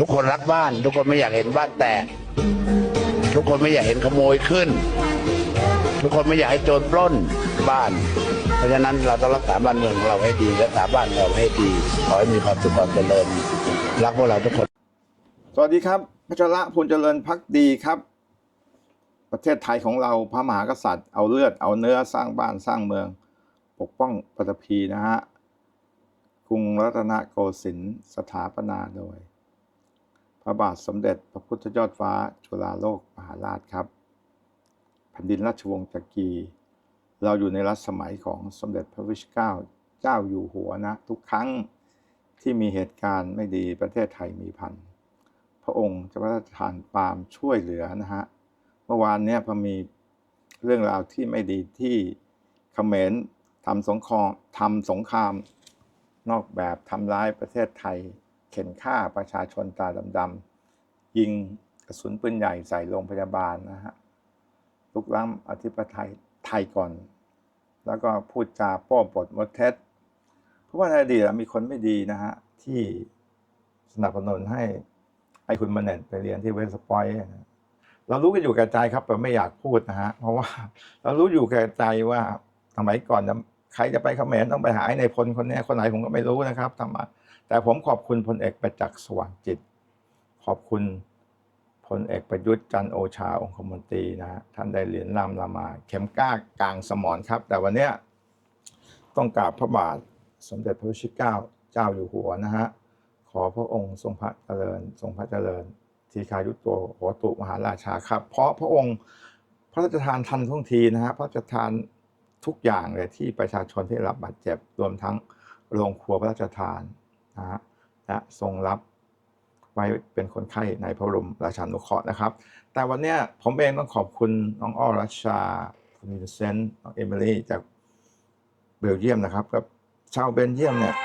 ทุกคนรักบ้าน ทุกคนไม่อยากเห็นบ้านแตก ทุกคนไม่อยากเห็นขโมยขึ้น ทุกคนไม่อยากให้โจรปล้นบ้าน เพราะฉะนั้นเราต้องรักษาบ้านเมืองของเราให้ดีรักษาบ้านเราให้ดีขอให้มีความสุขความเจริญรักพวกเราทุกคน สวัสดีครับพัชระพลเจริญพักดีครับ ประเทศไทยของเราพระมหากษัตริย์ เอาเลือดเอาเนื้อสร้างบ้านสร้างเมือง ปกป้องปฐพีนะฮะกรุงรัตนโกสินทร์สถาปนาโดย ระบาทสมเด็จพระพุทธยอดฟ้า จุฬาโลกมหาราชครับ แผ่นดินราชวงศ์จักรี เราอยู่ในรัชสมัยของสมเด็จพระวิชเก้าเจ้าอยู่หัวนะ ทุกครั้งที่มีเหตุการณ์ไม่ดีประเทศไทยมีพันพระองค์จะพระราชทานความช่วยเหลือนะฮะเมื่อวานเนี้ยพอมีเรื่องราวที่ไม่ดีที่เขมรทำสงครามทำสงคราม นอกแบบทำร้ายประเทศไทย ข็นฆ่าประชาชนตาดำๆยิงกระสุนปืนใหญ่ใส่โรงพยาบาลนะฮะลุกล้ำอธิปไตยไทยก่อน แล้วก็พูดจาป้ปดมดเท็จเพราะว่าในอดีตมีคนไม่ดีนะฮะ ที่สนับสนุนให้ให้คุณมาเน็ตไปเรียนที่เวสต์พอยต์เรารู้กันอยู่แก่ใจครับแต่ไม่อยากพูดนะฮะ เพราะว่าเรารู้อยู่แก่ใจว่าสมัยก่อนจะใครจะไปเขมรต้องไปหาไอ้ในพลคนนี้คนไหนผมก็ไม่รู้นะครับทำมา แต่ผมขอบคุณพลเอกประจักษ์สว่างจิต ขอบคุณพลเอกประยุทธ์จันโอชาองคมนตรีนะฮะท่านได้เหรียญนำลามา เข็มก้ากลางสมรครับ แต่วันเนี้ยต้องกราบพระบาทสมเด็จพระวชิเก้าเจ้าอยู่หัวนะฮะขอพระองค์ทรงพระเจริญ ทรงพระเจริญ ทีคายุตโตโหตุมหาราชาครับ เพราะพระองค์พระราชทานทันท่วงทีนะฮะพระราชทานทุกอย่างเลยที่ประชาชนที่รับบาดเจ็บรวมทั้งโรงครัวพระราชทาน นะฮะและทรงรับไว้เป็นคนไข้ในพระบรมราชานุเคราะห์นะครับ แต่วันเนี้ยผมเองต้องขอบคุณน้องอ้อรัชชาคุณวินเซนต์น้องเอมิลี่จากเบลเยียมนะครับกับชาวเบลเยียมเนี่ย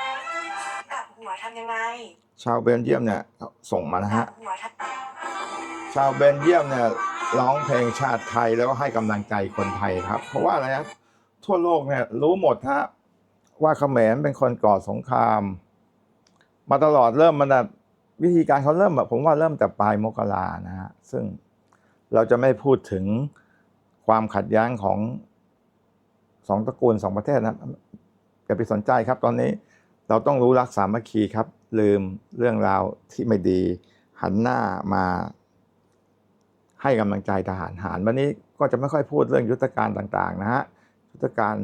กลับหัวทำยังไง ชาวเบลเยียมเนี่ยส่งมานะกลัฮะบหัวทำชาวเบลเยียมเนี่ยร้องเพลงชาติไทยแล้วก็ให้กำลังใจคนไทยครับ เพราะว่าอะไรนะทั่วโลกเนี่ยรู้หมดฮะว่าเขมรเป็นคนก่อสงคราม มาตลอดเริ่มมันวิธีการเขาเริ่มแบบผมว่าเริ่มแต่ปลายมกรานะฮะซึ่งเราจะไม่พูดถึงความขัดแย้งของสองตระกูลสองประเทศนะอย่าไปสนใจครับ ตอนนี้เราต้องรู้รักสามัคคีครับ ลืมเรื่องราวที่ไม่ดี หันหน้ามาให้กำลังใจทหารหารวันนี้ก็จะไม่ค่อยพูดเรื่องยุทธการต่าง ๆ นะฮะยุทธการ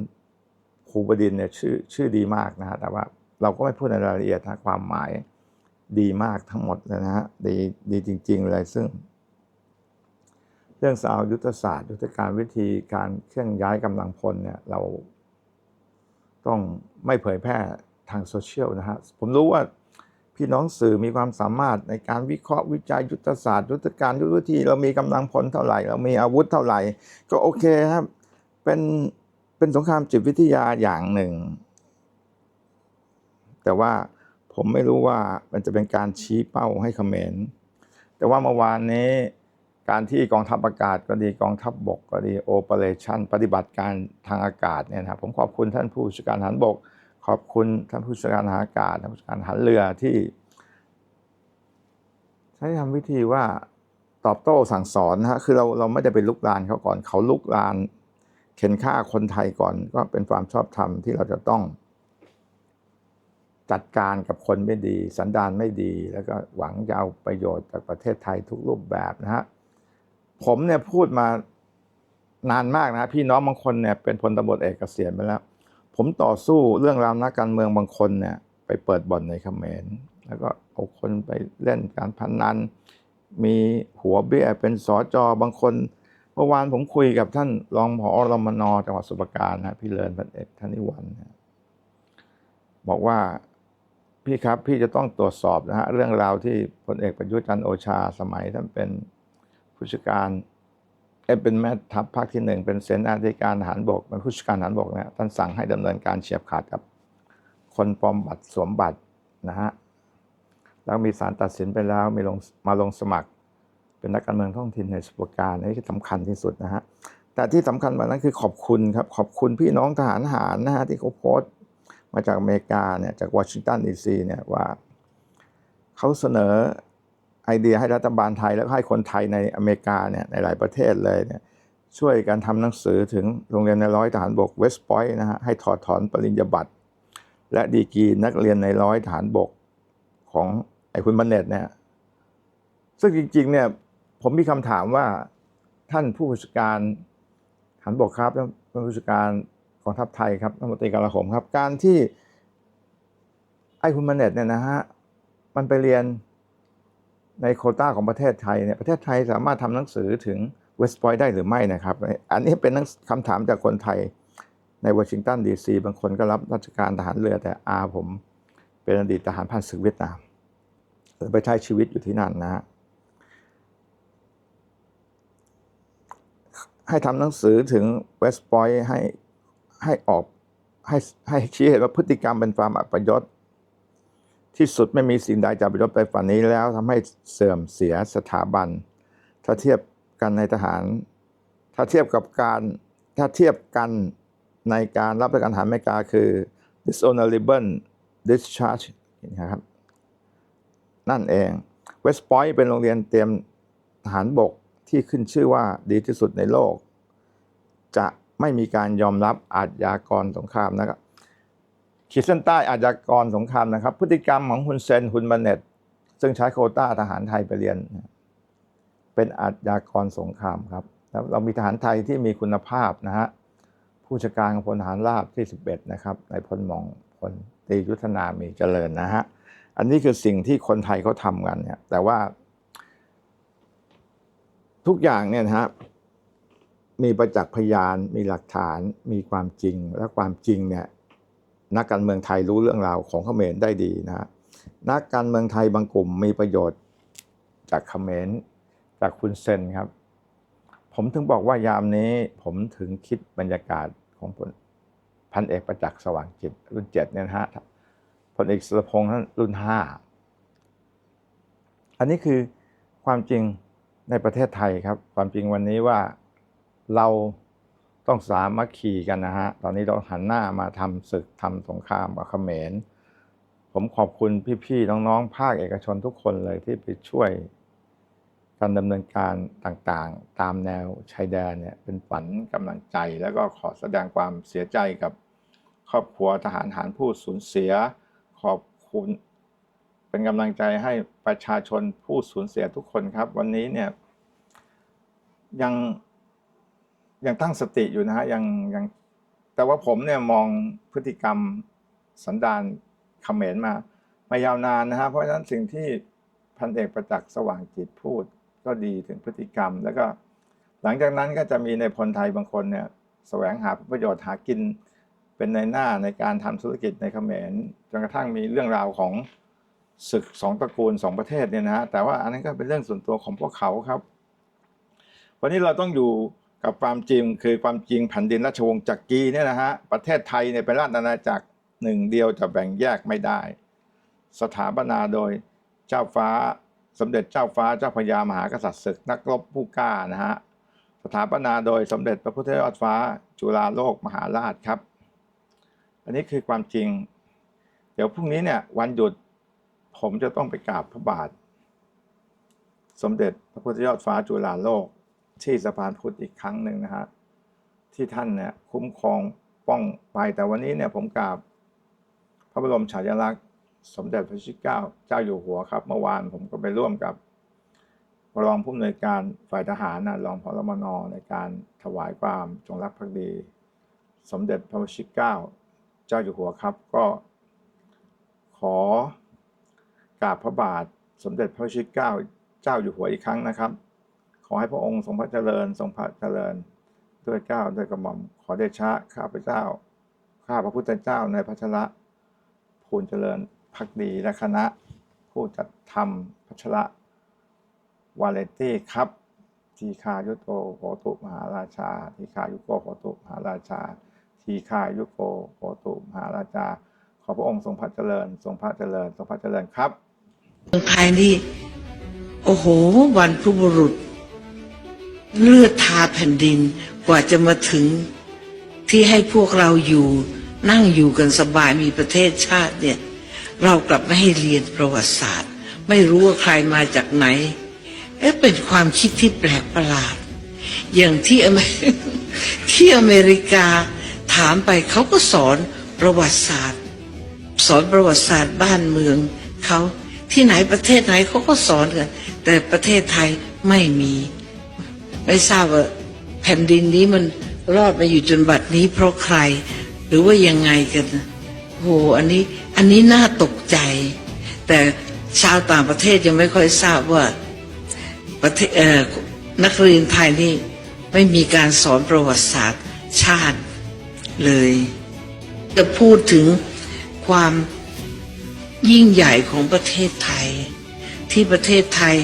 ครูบดินเนี่ยชื่อชื่อดีมากนะฮะแต่ว่า เราก็ไม่พูดในรายละเอียดนะความหมายดีมากทั้งหมดเลยนะฮะดีดีจริง ๆ เลยซึ่ง เรื่องสาวยุทธศาสตร์ยุทธการวิธีการเคลื่อนย้ายกำลังพลเนี่ยเราต้องไม่เผยแพร่ทางโซเชียลนะฮะผมรู้ว่าพี่น้องสื่อมีความสามารถในการวิเคราะห์วิจัยยุทธศาสตร์ยุทธการยุทธวิธีเรามีกำลังพลเท่าไหร่ เรามีอาวุธเท่าไหร่ ก็โอเคครับเป็นเป็นสงครามจิตวิทยาอย่างหนึ่ง แต่ว่าผมไม่รู้ว่ามันจะเป็นการชี้เป้าให้เขมร แต่ว่าเมื่อวานนี้การที่กองทัพอากาศก็ดีกองทัพบบกก็ดีโอเปอเรชั่นปฏิบัติการทางอากาศเนี่ยนะครับผมขอบคุณท่านผู้ชการทหารบก ขอบคุณท่านผู้ชการทหารอากาศท่านผู้ชการทหารเรือที่ ใช้ทำวิธีว่าตอบโต้สั่งสอนนะฮะคือเราเราไม่ได้ไปลุกลานเขาก่อน เขาลุกลาน เข็นฆ่าคนไทยก่อน ก็เป็นความชอบธรรมที่เราจะต้อง จัดการกับคนไม่ดี สันดานไม่ดี แล้วก็หวังจะเอาประโยชน์จากประเทศไทยทุกรูปแบบนะฮะผมเนี่ยพูดมานานมากนะพี่น้องบางคนเนี่ยเป็นพลตำรวจเอกเกษียณไปแล้ว ผมต่อสู้เรื่องราวนักการเมืองบางคนเนี่ยไปเปิดบ่อนในเขมรแล้วก็เอาคนไปเล่นการพนัน มีหัวเบี้ยเป็นสอจอบางคนเมื่อวานผมคุยกับท่านรองผอรมนจังหวัดสุพรปราการนะพี่เลินพันเอกธนิวันนะบอกว่า พี่ครับพี่จะต้องตรวจสอบนะฮะเรื่องราวที่พลเอกประยุทธ์จันทร์โอชาสมัยท่านเป็นผู้จัดการเอเป็นแม่ทัพภาคที่หนึ่งเป็นเสนาธิการทหารบกเป็นผู้จัดการทหารบกนี่ยท่านสั่งให้ดำเนินการเฉียบขาดกับ คนปลอมบัตรสวมบัตรนะฮะแล้วมีสารตัดสินไปแล้วมีลงมาลงสมัคร เป็นนักการเมืองท้องถิ่นในสมุพรปราการอันนี่สำคัญที่สุดนะฮะแต่ที่สำคัญกว่านั้นคือขอบคุณครับขอบคุณพี่น้องทหารทหารนะฮะที่เขาโพสต์ มาจากอเมริกาเนี่ยจากวอชิงตันดีซีเนี่ยว่าเขาเสนอไอเดียให้รัฐบาลไทยแล้วให้คนไทยในอเมริกาเนี่ยในหลายประเทศเลยเนี่ยช่วยกันทำหนังสือถึงโรงเรียนในร้อยทหารบกเวสต์พอยต์นะฮะให้ถอดถอนปริญญาบัตรและดีกรีนักเรียนในร้อยทหารบกของไอ้คุณบันเน็ตเนี่ยซึ่งจริงๆเนี่ยผมมีคำถามว่าท่านผู้บัญชาการทหารบกครับท่านผู้บัญชาการ องทัพไทยครับรัฐมนตรีกลาโหมครับ การที่ไอ้คุณบันเน็ตเนี่ยนะฮะมันไปเรียนในโคต้าของประเทศไทยเนี่ยประเทศไทยสามารถทำหนังสือถึงเวสต์พอยต์ได้หรือไม่นะครับ อันนี้เป็นหนังคำถามจากคนไทยในวอชิงตันดีซีบางคนก็รับราชการทหารเรือแต่อาผมเป็นอดีตทหารผ่านศึกเวียดนามเลยไปใช้ชีวิตอยู่ที่นั่นนะฮะให้ทำหนังสือถึงเวสต์พอยต์ให้ ให้ออกให้ให้ชี้เห็นว่าพฤติกรรมเป็นความอัปยศที่สุดไม่มีสิ่งใดจะประยชน์ไปฝันนี้แล้วทำให้เสื่อมเสียสถาบัน ถ้าเทียบกันในทหาร ถ้าเทียบกับการถ้าเทียบกันในการรับราชการทหารอเมริกาคือ dishonorable discharge นะครับนั่นเอง West Point เป็นโรงเรียนเตรียมทหารบกที่ขึ้นชื่อว่าดีที่สุดในโลก จะ ไม่มีการยอมรับอาชญากรสงครามนะครับขีดเส้นใต้อาชญากรสงครามนะครับ พฤติกรรมของคุณเซนคุณบันเน็ตซึ่งใช้โคต้าทหารไทยไปเรียน เป็นอาชญากรสงครามครับแล้วเรามีทหารไทยที่มีคุณภาพนะฮะผู้จัดการของพลทหารราบที่ 11 นะครับในพลมองพลตรียุทธนามีเจริญนะฮะอันนี้คือสิ่งที่คนไทยเขาทำกันเนี่ยแต่ว่า ทุกอย่างเนี่ยนะฮะ มีประจักษ์พยาน มีหลักฐาน มีความจริง และความจริงเนี่ยนักการเมืองไทยรู้เรื่องราวของเขมรได้ดีนะฮะนักการเมืองไทยบางกลุ่มมีประโยชน์จากเขมรจากคุณเซนครับ ผมถึงบอกว่ายามนี้ผมถึงคิดบรรยากาศของพลพันเอกประจักษ์สว่างจิตรุ่นเจ็ดเนี่ยนะฮะพลเอกสุรพงษ์นั้นรุ่นห้าอันนี้คือความจริงในประเทศไทยครับ ความจริงวันนี้ว่า เราต้องสามัคคีกันนะฮะ ตอนนี้เราหันหน้ามาทำศึกทำสงครามกับเขมร ผมขอบคุณพี่ๆน้องๆ ภาคเอกชนทุกคนเลยที่ไปช่วยการดำเนินการต่างๆ ตามแนวชายแดนเนี่ยเป็นฝันกำลังใจ แล้วก็ขอแสดงความเสียใจกับครอบครัวทหารหารผู้สูญเสีย ขอบคุณ เป็นกำลังใจให้ประชาชนผู้สูญเสียทุกคนครับ วันนี้เนี่ยยัง ยังตั้งสติอยู่นะฮะยังยังแต่ว่าผมเนี่ยมองพฤติกรรมสันดานเขมรมามายาวนานนะฮะเพราะฉะนั้นสิ่งที่พันเอกประจักษ์สว่างจิตพูดก็ดีถึงพฤติกรรม แล้วก็หลังจากนั้นก็จะมีในพลไทยบางคนเนี่ยแสวงหาประโยชน์หากินเป็นในหน้าในการทำธุรกิจในเขมรจนกระทั่งมีเรื่องราวของศึกสองตระกูลสองประเทศเนี่ยนะฮะแต่ว่าอันนั้นก็เป็นเรื่องส่วนตัวของพวกเขาครับ วันนี้เราต้องอยู่ กับความจริงคือความจริงแผ่นดินราชวงศ์จักรีเนี่ยนะฮะประเทศไทยเนี่ยเป็นราชอาณาจักรหนึ่งเดียวจะแบ่งแยกไม่ได้ สถาปนาโดยเจ้าฟ้าสมเด็จเจ้าฟ้าเจ้าพระยามหากษัตริย์ศึกนักรบผู้กล้านะฮะสถาปนาโดยสมเด็จพระพุทธยอดฟ้าจุฬาโลกมหาราชครับ อันนี้คือความจริง เดี๋ยวพรุ่งนี้เนี่ยวันหยุดผมจะต้องไปกราบพระบาท สมเด็จพระพุทธยอดฟ้าจุฬาโลก ที่สะพานพุทธอีกครั้งหนึ่งนะฮะที่ท่านเนี่ยคุ้มครองป้องไปแต่วันนี้เนี่ยผมกราบพระบรมฉายาลักษณ์สมเด็จพระชิก้าเจ้าอยู่หัวครับ เมื่อวานผมก็ไปร่วมกับรองผู้อำนวยการฝ่ายทหารนะรองพลมนในการถวายความจงรักภักดี สมเด็จพระชิก้าเจ้าอยู่หัวครับ ก็ขอกราบพระบาทสมเด็จพระชิก้าเจ้าอยู่หัวอีกครั้งนะครับ ขอให้พระองค์ทรงพระเจริญทรงพระเจริญ ด้วยเก้าด้วยกระหม่อมขอเดชะข้าพเจ้า ข้าพระพุทธเจ้าในพระชระภูลเจริญพักดีและคณะ ผู้จัดทำพัชระวาเลนตี้ครับทีคายุโตโหตุมหาราชา ทีคายุโกโหตุมหาราชา ทีคายุโกโหตุมหาราชา ขอพระองค์ทรงพระเจริญ ทรงพระเจริญ ทรงพระเจริญครับเมืองไทยนี่ โอ้โห วันพบุรุษ เลือดทาแผ่นดินกว่าจะมาถึงที่ให้พวกเราอยู่นั่งอยู่กันสบายมีประเทศชาติเนี่ย เรากลับไม่ให้เรียนประวัติศาสตร์ ไม่รู้ว่าใครมาจากไหนเอ๊ะเป็นความคิดที่แปลกประหลาด อย่างที่อเมที่อเมริกาถามไปเขาก็สอนประวัติศาสตร์ สอนประวัติศาสตร์บ้านเมืองเขาที่ไหนประเทศไหนเขาก็สอนกันแต่ประเทศไทยไม่มี ไม่ทราบว่าแผ่นดินนี้มันรอดมาอยู่จนบัดนี้ เพราะใคร หรือว่ายังไงกันโหอันนี้อันนี้น่าตกใจ แต่ชาวต่างประเทศยังไม่ค่อยทราบว่าประเทศเอ่อนักเรียนไทยนี่ไม่มีการสอนประวัติศาสตร์ชาติเลย จะพูดถึงความยิ่งใหญ่ของประเทศไทย ที่ประเทศไทย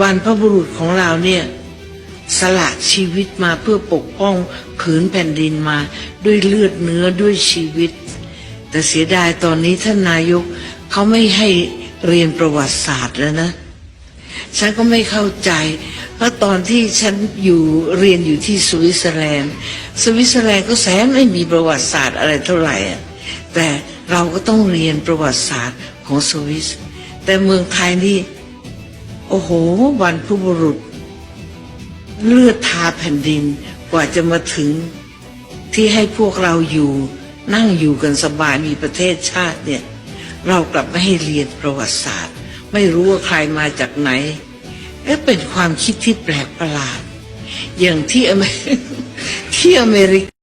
บรรพบุรุษของเราเนี่ย สละชีวิตมาเพื่อปกป้องผืนแผ่นดินมาด้วยเลือดเนื้อด้วยชีวิต แต่เสียดายตอนนี้ท่านนายกเขาไม่ให้เรียนประวัติศาสตร์แล้วนะ ฉันก็ไม่เข้าใจ เพราะตอนที่ฉันอยู่เรียนอยู่ที่สวิตเซอร์แลนด์ สวิตเซอร์แลนด์ก็แสนไม่มีประวัติศาสตร์อะไรเท่าไหร่อะแต่เราก็ต้องเรียนประวัติศาสตร์ของสวิสแต่เมืองไทยนี่ อ้โหวันพุบุรุษ เลือดทาแผ่นดินกว่าจะมาถึง ที่ให้พวกเราอยู่ นั่งอยู่กันสบายมีประเทศชาติเนี่ย เรากลับไม่ให้เรียนประวัติศาสตร์ ไม่รู้ว่าใครมาจากไหนเอ๊ะเป็นความคิดที่แปลกประหลาด อย่างที่อเมที่อเมริกา